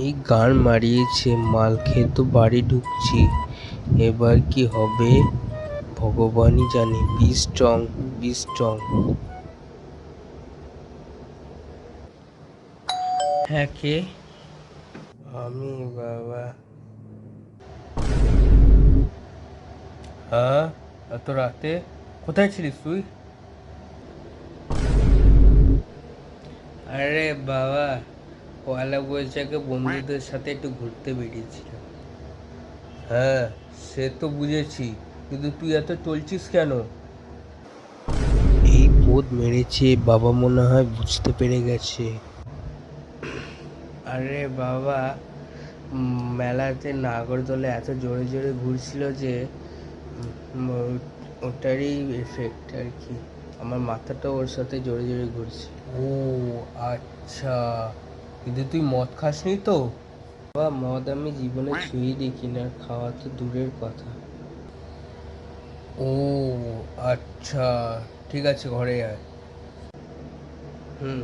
এই গান মারিয়েছে মাল খেয়ে তো বাড়ি ঢুকছি। এবার কি হবে? ভগবানই জানে। বি স্ট্রং বি স্ট্রং হ্যাঁ কে? আমি, বাবা। হ্যাঁ এত রাতে কোথায় ছিলিস তুই আরে বাবা পয়লা বৈশাখে বন্ধুদের সাথে একটু ঘুরতে বেরিয়েছিলাম। হ্যাঁ সে তো বুঝেছি কিন্তু তুই এত চলছিস কেন? এই বোধ মেরেছে বাবা মনে হয় বুঝতে পেরে গেছে। আরে বাবা মেলাতে নাগরদোলা এত জোরে জোরে ঘুরছিল যে ওটারই এফেক্ট আর কি। আমার মাথাটা ওর সাথে জোরে জোরে ঘুরছে। ও আচ্ছা। কিন্তু তুই মদ খাসনি তো? বা মদ আমি জীবনে ছুঁয়ে দেখি না খাওয়া তো দূরের কথা। ও আচ্ছা। ঠিক আছে ঘরে আয়। হুম।